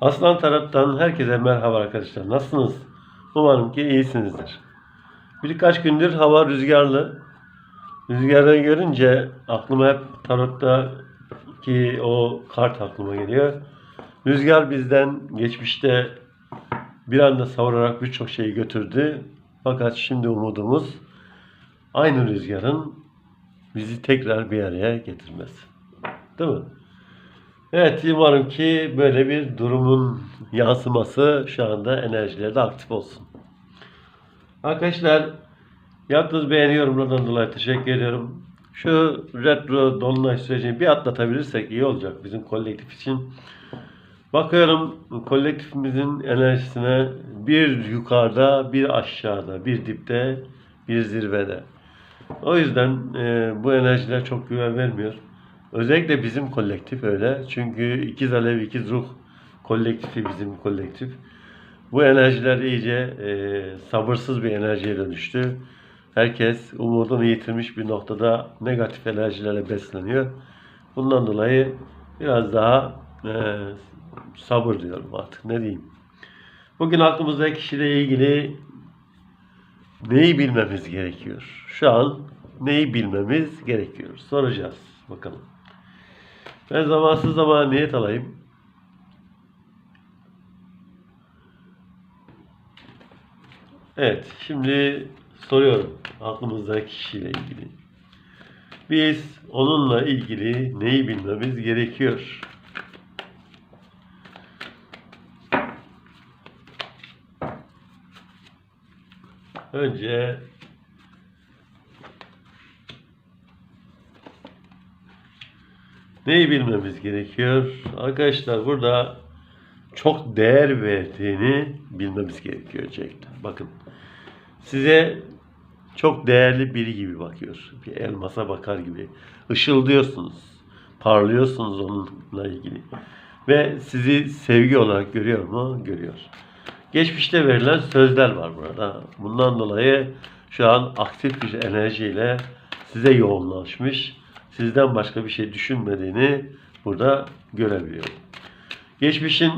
Aslan Taraf'tan herkese merhaba arkadaşlar. Nasılsınız? Umarım ki iyisinizdir. Birkaç gündür hava rüzgarlı. Rüzgarı görünce aklıma hep Tarot'taki o kart aklıma geliyor. Rüzgar bizden geçmişte bir anda savurarak birçok şeyi götürdü. Fakat şimdi umudumuz aynı rüzgarın bizi tekrar bir araya getirmesi. Değil mi? Evet, umarım ki böyle bir durumun yansıması şu anda enerjilerde aktif olsun. Arkadaşlar, yaptığınız beğeni yorumlarından dolayı teşekkür ediyorum. Şu retro dolunay sürecini bir atlatabilirsek iyi olacak bizim kolektif için. Bakıyorum kolektifimizin enerjisine bir yukarıda, bir aşağıda, bir dipte, bir zirvede. O yüzden e, bu enerjiler çok güven vermiyor. Özellikle bizim kolektif öyle. Çünkü ikiz alev, ikiz ruh kolektifi bizim kolektif. Bu enerjiler iyice e, sabırsız bir enerjiye dönüştü. Herkes umudunu yitirmiş bir noktada negatif enerjilerle besleniyor. Bundan dolayı biraz daha e, sabır diyorum artık ne diyeyim. Bugün aklımızdaki kişiyle ilgili neyi bilmemiz gerekiyor? Şu an neyi bilmemiz gerekiyor? Soracağız. Bakalım. Ben zamansız zaman niyet alayım. Evet, şimdi soruyorum aklımızdaki kişiyle ilgili. Biz onunla ilgili neyi bilmemiz gerekiyor? Önce neyi bilmemiz gerekiyor? Arkadaşlar burada çok değer verdiğini bilmemiz gerekiyor öncelikle. Bakın size çok değerli biri gibi bakıyor. Bir elmasa bakar gibi. Işıldıyorsunuz. Parlıyorsunuz onunla ilgili. Ve sizi sevgi olarak görüyor mu? Görüyor. Geçmişte verilen sözler var burada. Bundan dolayı şu an aktif bir enerjiyle size yoğunlaşmış. Sizden başka bir şey düşünmediğini burada görebiliyorum. Geçmişin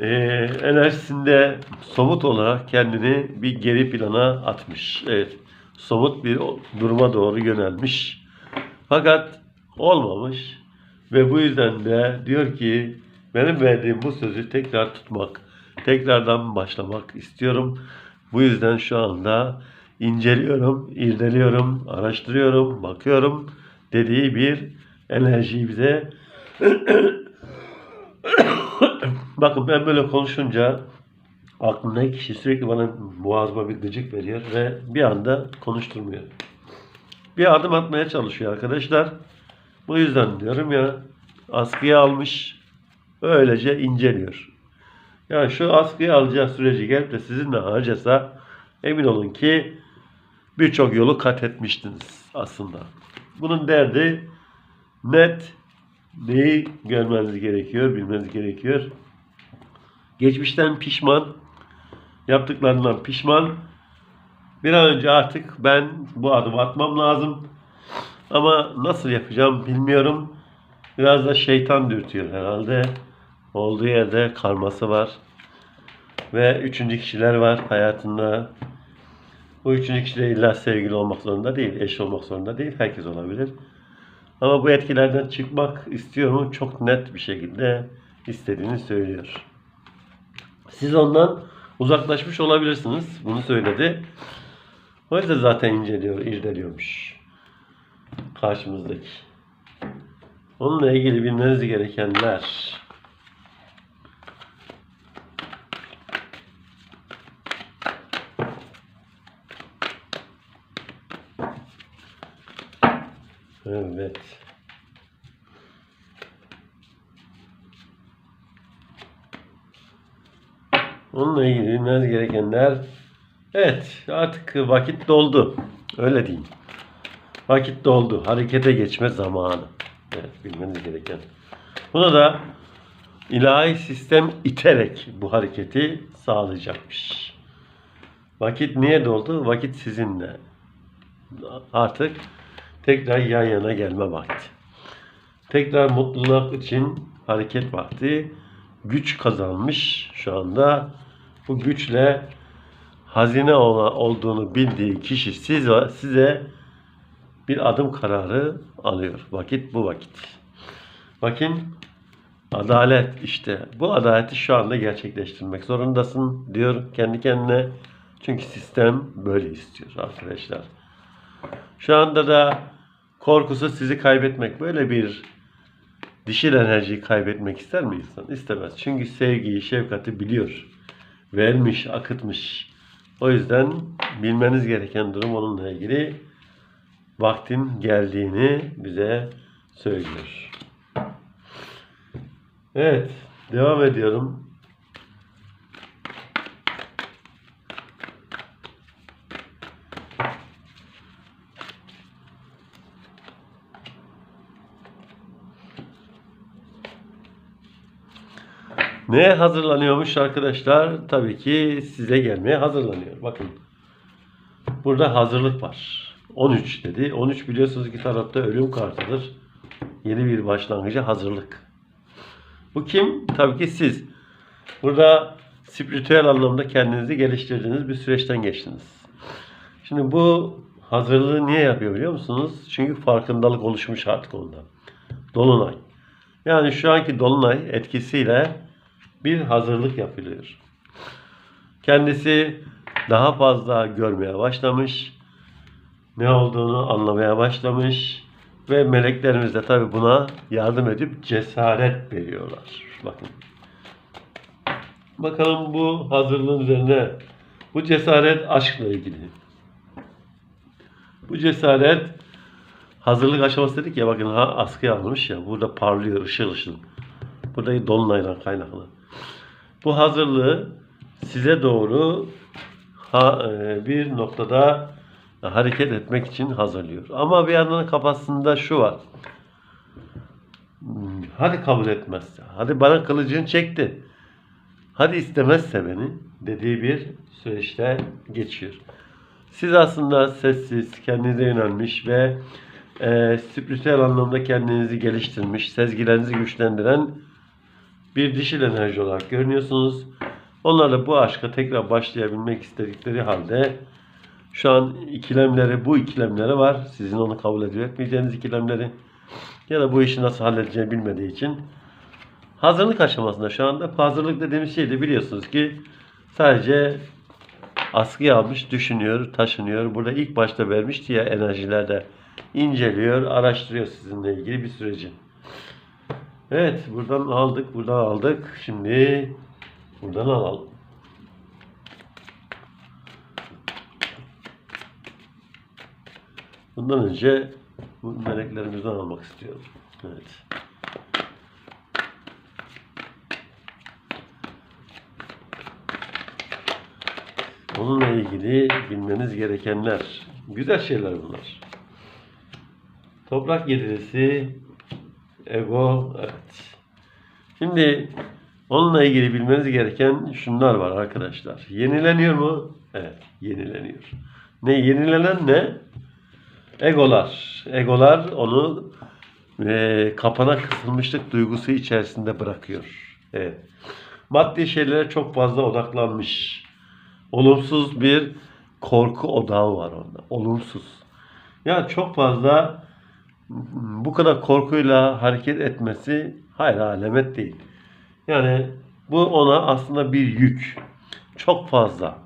e, enerjisinde somut olarak kendini bir geri plana atmış. Evet, somut bir duruma doğru yönelmiş. Fakat olmamış ve bu yüzden de diyor ki benim verdiğim bu sözü tekrar tutmak, tekrardan başlamak istiyorum. Bu yüzden şu anda inceliyorum, irdeliyorum, araştırıyorum, bakıyorum dediği bir enerjiyi bize Bakın ben böyle konuşunca aklımdaki kişi sürekli bana boğazıma bir gıcık veriyor ve bir anda konuşturmuyor. Bir adım atmaya çalışıyor arkadaşlar. Bu yüzden diyorum ya askıya almış öylece inceliyor. Yani şu askıya alacağı süreci gelip de sizinle harcasa emin olun ki birçok yolu kat etmiştiniz aslında. Bunun derdi net neyi görmeniz gerekiyor, bilmeniz gerekiyor. Geçmişten pişman, yaptıklarından pişman. Bir an önce artık ben bu adımı atmam lazım. Ama nasıl yapacağım bilmiyorum. Biraz da şeytan dürtüyor herhalde. Olduğu yerde karması var. Ve üçüncü kişiler var hayatında. Bu üçüncü kişi de illa sevgili olmak zorunda değil, eş olmak zorunda değil. Herkes olabilir. Ama bu etkilerden çıkmak istiyor mu? Çok net bir şekilde istediğini söylüyor. Siz ondan uzaklaşmış olabilirsiniz. Bunu söyledi. O yüzden zaten inceliyor, irdeliyormuş. Karşımızdaki. Onunla ilgili bilmeniz gerekenler. Evet. Onunla ilgili bilmeniz gerekenler evet artık vakit doldu. Öyle diyeyim. Vakit doldu. Harekete geçme zamanı. Evet bilmeniz gereken. Buna da ilahi sistem iterek bu hareketi sağlayacakmış. Vakit niye doldu? Vakit sizinle. Artık tekrar yan yana gelme vakti. Tekrar mutluluk için hareket vakti güç kazanmış şu anda. Bu güçle hazine olduğunu bildiği kişi size, size bir adım kararı alıyor. Vakit bu vakit. Bakın adalet işte. Bu adaleti şu anda gerçekleştirmek zorundasın diyor kendi kendine. Çünkü sistem böyle istiyor arkadaşlar. Şu anda da korkusu sizi kaybetmek. Böyle bir dişil enerjiyi kaybetmek ister mi insan? İstemez. Çünkü sevgiyi, şefkati biliyor. Vermiş, akıtmış. O yüzden bilmeniz gereken durum onunla ilgili vaktin geldiğini bize söylüyor. Evet, devam ediyorum. Neye hazırlanıyormuş arkadaşlar? Tabii ki size gelmeye hazırlanıyor. Bakın. Burada hazırlık var. 13 dedi. 13 biliyorsunuz ki tarotta ölüm kartıdır. Yeni bir başlangıca hazırlık. Bu kim? Tabii ki siz. Burada spiritüel anlamda kendinizi geliştirdiğiniz bir süreçten geçtiniz. Şimdi bu hazırlığı niye yapıyor biliyor musunuz? Çünkü farkındalık oluşmuş artık onda. Dolunay. Yani şu anki dolunay etkisiyle bir hazırlık yapılıyor. Kendisi daha fazla görmeye başlamış. Ne olduğunu anlamaya başlamış. Ve meleklerimiz de tabi buna yardım edip cesaret veriyorlar. Bakın. Bakalım bu hazırlığın üzerine bu cesaret aşkla ilgili. Bu cesaret hazırlık aşaması dedik ya bakın ha askıya almış ya burada parlıyor ışıl ışıl. Burada dolunayla kaynaklı. Bu hazırlığı size doğru ha, e, bir noktada hareket etmek için hazırlıyor. Ama bir yandan kafasında şu var. Hmm, Hadi kabul etmezse, hadi bana kılıcını çekti. Hadi istemezse beni dediği bir süreçte geçiyor. Siz aslında sessiz, kendinize yönelmiş ve e, spiritüel anlamda kendinizi geliştirmiş, sezgilerinizi güçlendiren bir dişil enerji olarak görünüyorsunuz. Onlar da bu aşka tekrar başlayabilmek istedikleri halde şu an ikilemleri, bu ikilemleri var. Sizin onu kabul edip etmeyeceğiniz ikilemleri ya da bu işi nasıl halledeceğini bilmediği için hazırlık aşamasında şu anda hazırlık dediğimiz şey de biliyorsunuz ki sadece askıya almış, düşünüyor, taşınıyor. Burada ilk başta vermişti ya enerjilerde inceliyor, araştırıyor sizinle ilgili bir süreci. Evet, buradan aldık, buradan aldık. Şimdi buradan alalım. Bundan önce bu meleklerimizden almak istiyorum. Evet. Onunla ilgili bilmeniz gerekenler. Güzel şeyler bunlar. Toprak yedilisi, ego, evet. Şimdi onunla ilgili bilmeniz gereken şunlar var arkadaşlar. Yenileniyor mu? Evet, yenileniyor. Ne yenilenen ne? Egolar. Egolar onu e, kapana kısılmışlık duygusu içerisinde bırakıyor. Evet. Maddi şeylere çok fazla odaklanmış. Olumsuz bir korku odağı var onda. Olumsuz. Ya çok fazla bu kadar korkuyla hareket etmesi hayır alamet değil. Yani bu ona aslında bir yük. Çok fazla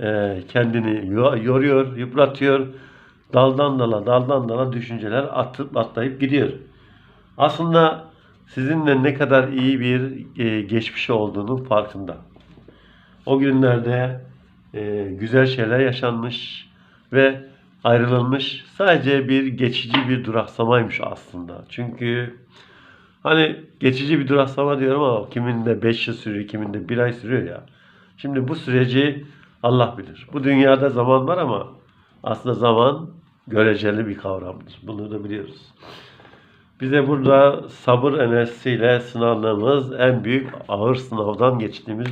e, kendini yo- yoruyor, yıpratıyor. Daldan dala, daldan dala düşünceler atıp atlayıp gidiyor. Aslında sizinle ne kadar iyi bir e, geçmişi olduğunu farkında. O günlerde e, güzel şeyler yaşanmış ve ayrılılmış. Sadece bir geçici bir duraksamaymış aslında. Çünkü hani geçici bir duraksama diyorum ama kiminde 5 yıl sürüyor, kiminde 1 ay sürüyor ya. Şimdi bu süreci Allah bilir. Bu dünyada zaman var ama aslında zaman göreceli bir kavramdır. Bunu da biliyoruz. Bize burada sabır enerjisiyle sınandığımız en büyük ağır sınavdan geçtiğimiz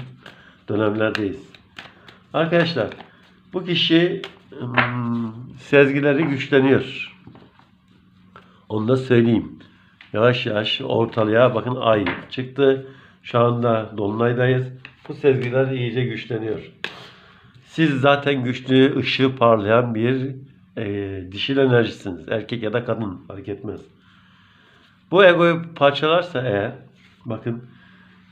dönemlerdeyiz. Arkadaşlar bu kişi sezgileri güçleniyor. Onu da söyleyeyim. Yavaş yavaş ortalığa bakın ay çıktı. Şu anda Dolunay'dayız. Bu sezgiler iyice güçleniyor. Siz zaten güçlü, ışığı parlayan bir e, dişil enerjisiniz. Erkek ya da kadın fark etmez. Bu egoyu parçalarsa eğer bakın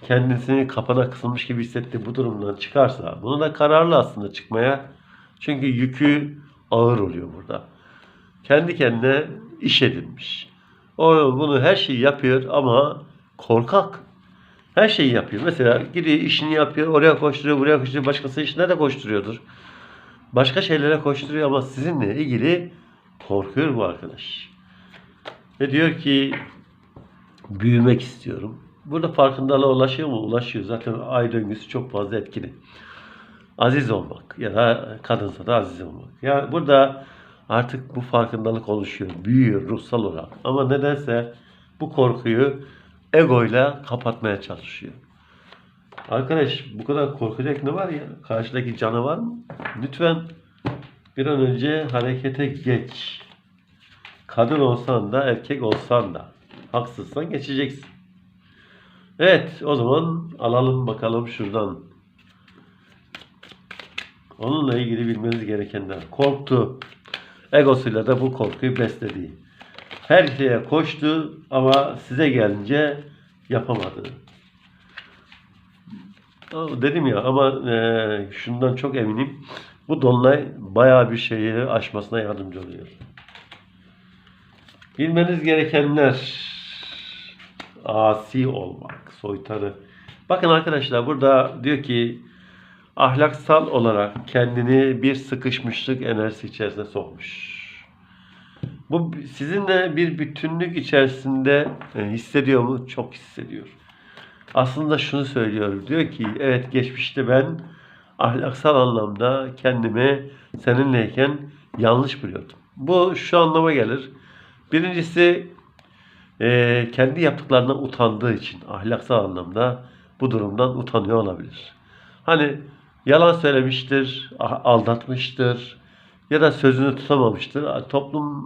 kendisini kapana kısılmış gibi hissettiği bu durumdan çıkarsa bunu da kararlı aslında çıkmaya çünkü yükü ağır oluyor burada. Kendi kendine iş edinmiş. O bunu her şeyi yapıyor ama korkak. Her şeyi yapıyor. Mesela gidiyor işini yapıyor, oraya koşturuyor, buraya koşturuyor, başkası işine de koşturuyordur. Başka şeylere koşturuyor ama sizinle ilgili korkuyor bu arkadaş. Ve diyor ki büyümek istiyorum. Burada farkındalığa ulaşıyor mu? Ulaşıyor. Zaten ay döngüsü çok fazla etkili. Aziz olmak ya da kadınsa da aziz olmak. Yani burada artık bu farkındalık oluşuyor. Büyüyor ruhsal olarak. Ama nedense bu korkuyu egoyla kapatmaya çalışıyor. Arkadaş bu kadar korkacak ne var ya? Karşıdaki canavar mı? Lütfen bir an önce harekete geç. Kadın olsan da erkek olsan da haksızsan geçeceksin. Evet o zaman alalım bakalım şuradan. Onunla ilgili bilmeniz gerekenler. Korktu. Egosuyla da bu korkuyu besledi. Her şeye koştu ama size gelince yapamadı. Ama Dedim ya ama e, şundan çok eminim. Bu dolunay bayağı bir şeyi aşmasına yardımcı oluyor. Bilmeniz gerekenler asi olmak, soytarı. Bakın arkadaşlar burada diyor ki ahlaksal olarak kendini bir sıkışmışlık enerjisi içerisine sokmuş. Bu sizinle bir bütünlük içerisinde e, hissediyor mu? Çok hissediyor. Aslında şunu söylüyor. Diyor ki evet geçmişte ben ahlaksal anlamda kendimi seninleyken yanlış biliyordum. Bu şu anlama gelir. Birincisi e, kendi yaptıklarından utandığı için ahlaksal anlamda bu durumdan utanıyor olabilir. Hani yalan söylemiştir, a- aldatmıştır ya da sözünü tutamamıştır. Toplum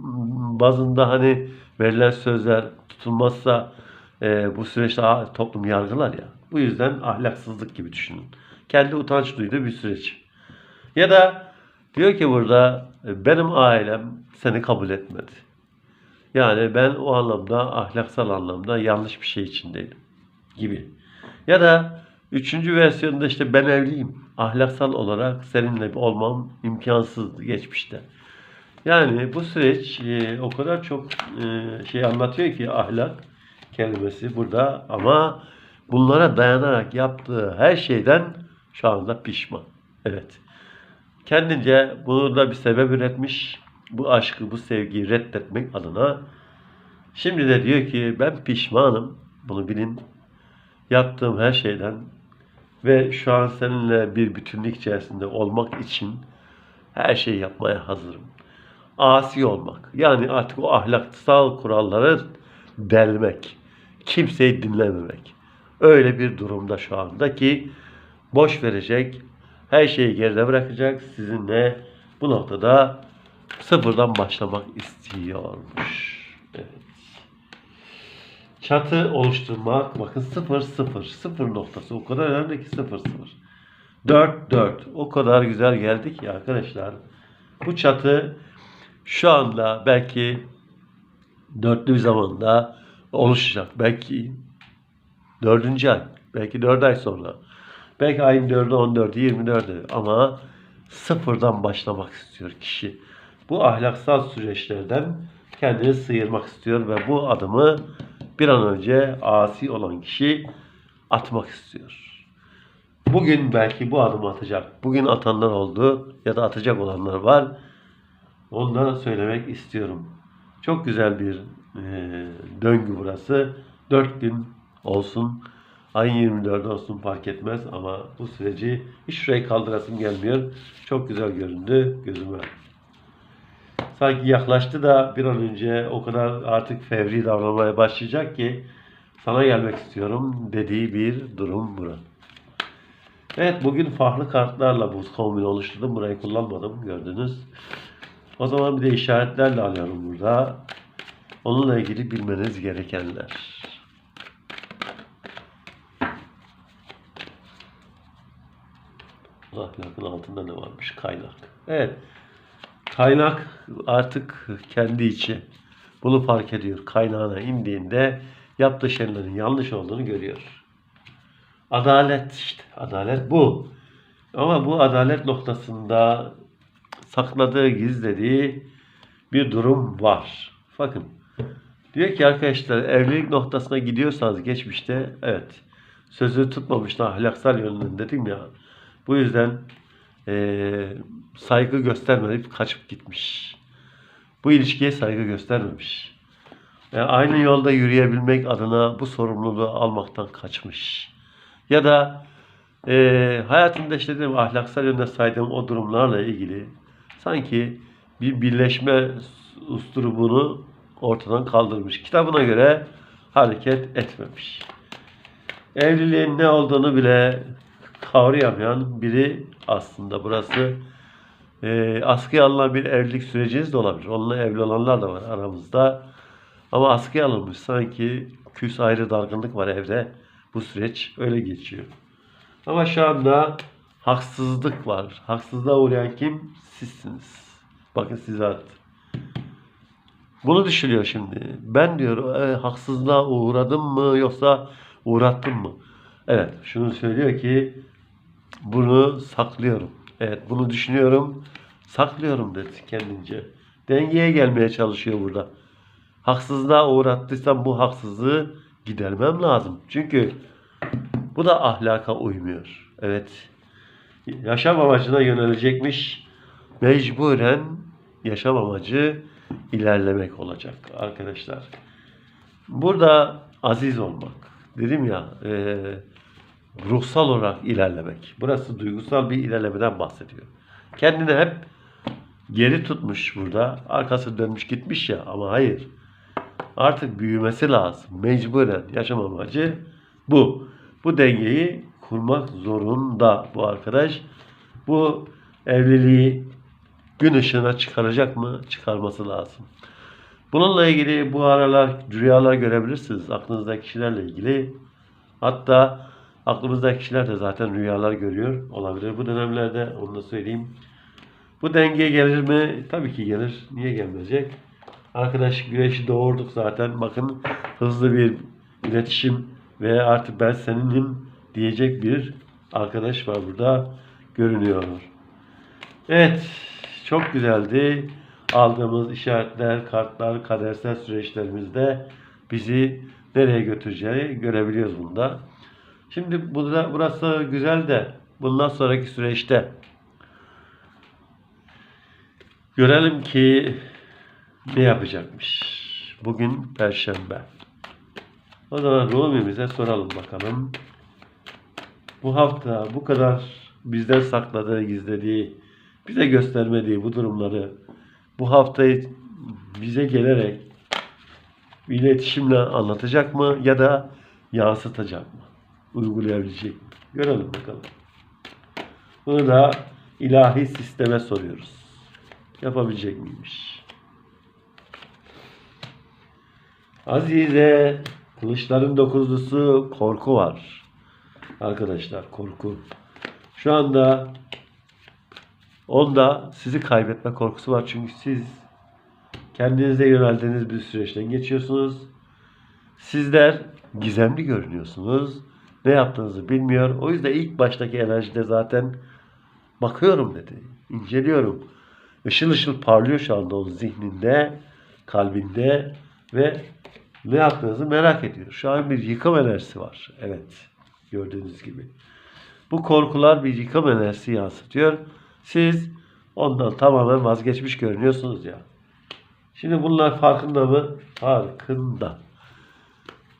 bazında hani verilen sözler tutulmazsa e, bu süreçte toplum yargılar ya. Bu yüzden ahlaksızlık gibi düşünün. Kendi utanç duyduğu bir süreç. Ya da diyor ki burada e, benim ailem seni kabul etmedi. Yani ben o anlamda ahlaksal anlamda yanlış bir şey içindeydim gibi. Ya da üçüncü versiyonda işte ben evliyim. Ahlaksal olarak seninle olmam imkansızdı geçmişte. Yani bu süreç e, o kadar çok e, şey anlatıyor ki ahlak kelimesi burada ama bunlara dayanarak yaptığı her şeyden şu anda pişman. Evet. Kendince bunu da bir sebep üretmiş. Bu aşkı, bu sevgiyi reddetmek adına. Şimdi de diyor ki ben pişmanım. Bunu bilin. Yaptığım her şeyden ve şu an seninle bir bütünlük içerisinde olmak için her şeyi yapmaya hazırım. Asi olmak. Yani artık o ahlaksal kuralları delmek. Kimseyi dinlememek. Öyle bir durumda şu anda ki boş verecek, her şeyi geride bırakacak, sizinle bu noktada sıfırdan başlamak istiyormuş. Evet. Çatı oluşturmak, bakın sıfır sıfır, sıfır noktası o kadar önemli ki sıfır sıfır. Dört dört, o kadar güzel geldik ya arkadaşlar. Bu çatı şu anda belki dörtlü zamanda oluşacak. Belki dördüncü ay, belki dört ay sonra. Belki ayın 4'ü, 14'ü, 24'ü ama sıfırdan başlamak istiyor kişi. Bu ahlaksal süreçlerden kendini sıyırmak istiyor ve bu adımı bir an önce asi olan kişi atmak istiyor. Bugün belki bu adımı atacak. Bugün atanlar oldu ya da atacak olanlar var. Onlara söylemek istiyorum. Çok güzel bir e, döngü burası. 4 gün olsun. Ayın 24 olsun fark etmez ama bu süreci hiç şurayı kaldırasım gelmiyor. Çok güzel göründü gözüme sanki yaklaştı da bir an önce o kadar artık fevri davranmaya başlayacak ki sana gelmek istiyorum dediği bir durum burası. Evet bugün farklı kartlarla buz kombini oluşturdum. Burayı kullanmadım gördünüz. O zaman bir de işaretlerle alıyorum burada. Onunla ilgili bilmeniz gerekenler. Kaynak altında ne varmış? Kaynak. Evet. Kaynak artık kendi içi. Bunu fark ediyor. Kaynağına indiğinde yaptığı şeylerin yanlış olduğunu görüyor. Adalet işte. Adalet bu. Ama bu adalet noktasında sakladığı, gizlediği bir durum var. Bakın. Diyor ki arkadaşlar evlilik noktasına gidiyorsanız geçmişte evet sözü tutmamışlar ahlaksal yönünden dedim ya. Bu yüzden eee, saygı göstermeyip kaçıp gitmiş. Bu ilişkiye saygı göstermemiş. E, aynı yolda yürüyebilmek adına bu sorumluluğu almaktan kaçmış. Ya da e, hayatında işte ahlaksal yönde saydığım o durumlarla ilgili sanki bir birleşme usturubunu ortadan kaldırmış. Kitabına göre hareket etmemiş. Evliliğin ne olduğunu bile kavrayamayan biri aslında burası. E, askıya alınan bir evlilik süreciniz de olabilir. Onunla evli olanlar da var aramızda. Ama askıya alınmış sanki küs ayrı dargınlık var evde. Bu süreç öyle geçiyor. Ama şu anda haksızlık var. Haksızlığa uğrayan kim? Sizsiniz. Bakın size at. Bunu düşünüyor şimdi. Ben diyor e, haksızlığa uğradım mı yoksa uğrattım mı? Evet şunu söylüyor ki bunu saklıyorum. Evet bunu düşünüyorum. Saklıyorum dedi kendince. Dengeye gelmeye çalışıyor burada. Haksızlığa uğrattıysam bu haksızlığı gidermem lazım. Çünkü bu da ahlaka uymuyor. Evet. Yaşam amacına yönelecekmiş. Mecburen yaşam amacı ilerlemek olacak arkadaşlar. Burada aziz olmak. Dedim ya e, ruhsal olarak ilerlemek. Burası duygusal bir ilerlemeden bahsediyor. Kendini hep geri tutmuş burada. Arkası dönmüş gitmiş ya ama hayır. Artık büyümesi lazım. Mecburen yaşam amacı bu. Bu dengeyi kurmak zorunda bu arkadaş. Bu evliliği gün ışığına çıkaracak mı? Çıkarması lazım. Bununla ilgili bu aralar rüyalar görebilirsiniz. Aklınızdaki kişilerle ilgili. Hatta aklımızdaki kişiler de zaten rüyalar görüyor olabilir. Bu dönemlerde onu da söyleyeyim. Bu denge gelir mi? Tabii ki gelir. Niye gelmeyecek? Arkadaş güneşi doğurduk zaten. Bakın hızlı bir iletişim ve artık ben seninim diyecek bir arkadaş var burada görünüyor. Evet, çok güzeldi. Aldığımız işaretler, kartlar, kadersel süreçlerimizde bizi nereye götüreceği görebiliyoruz bunda. Şimdi burada burası güzel de bundan sonraki süreçte görelim ki ne yapacakmış. Bugün Perşembe. O zaman Rumi'mize soralım bakalım. Bu hafta bu kadar bizden sakladığı, gizlediği, bize göstermediği bu durumları bu haftayı bize gelerek iletişimle anlatacak mı ya da yansıtacak mı? Uygulayabilecek mi? Görelim bakalım. Bunu da ilahi sisteme soruyoruz. Yapabilecek miymiş? Azize, kılıçların dokuzlusu korku var. Arkadaşlar korku. Şu anda onda sizi kaybetme korkusu var. Çünkü siz kendinize yöneldiğiniz bir süreçten geçiyorsunuz. Sizler gizemli görünüyorsunuz. Ne yaptığınızı bilmiyor. O yüzden ilk baştaki enerjide zaten bakıyorum dedi. İnceliyorum. Işıl ışıl parlıyor şu anda onun zihninde, kalbinde ve ne yaptığınızı merak ediyor. Şu an bir yıkım enerjisi var. Evet. Gördüğünüz gibi. Bu korkular bir yıkım enerjisi yansıtıyor. Siz ondan tamamen vazgeçmiş görünüyorsunuz ya. Şimdi bunlar farkında mı? Farkında.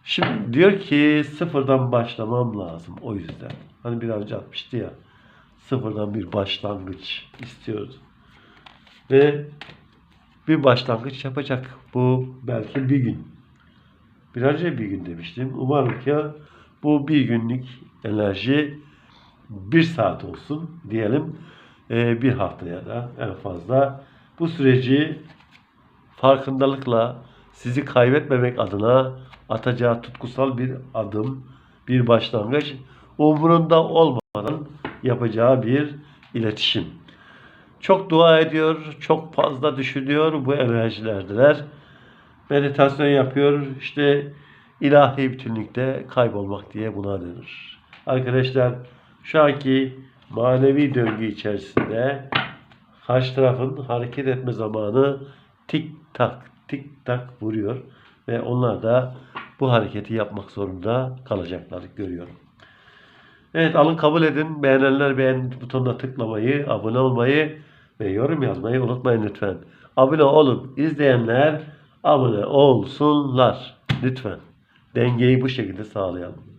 Şimdi diyor ki sıfırdan başlamam lazım o yüzden. Hani bir önce atmıştı ya. Sıfırdan bir başlangıç istiyordu. Ve bir başlangıç yapacak. Bu belki bir gün. Bir önce bir gün demiştim. Umarım ki bu bir günlük enerji bir saat olsun diyelim. Ee, bir haftaya da en fazla. Bu süreci farkındalıkla sizi kaybetmemek adına atacağı tutkusal bir adım, bir başlangıç umurunda olmadan yapacağı bir iletişim. Çok dua ediyor, çok fazla düşünüyor bu enerjilerdiler. Meditasyon yapıyor, işte ilahi bütünlükte kaybolmak diye buna denir. Arkadaşlar şu anki manevi döngü içerisinde karşı tarafın hareket etme zamanı tik tak tik tak vuruyor ve onlar da bu hareketi yapmak zorunda kalacaklar görüyorum. Evet alın kabul edin. Beğenenler beğen butonuna tıklamayı, abone olmayı ve yorum yazmayı unutmayın lütfen. Abone olun. İzleyenler abone olsunlar. Lütfen. Dengeyi bu şekilde sağlayalım.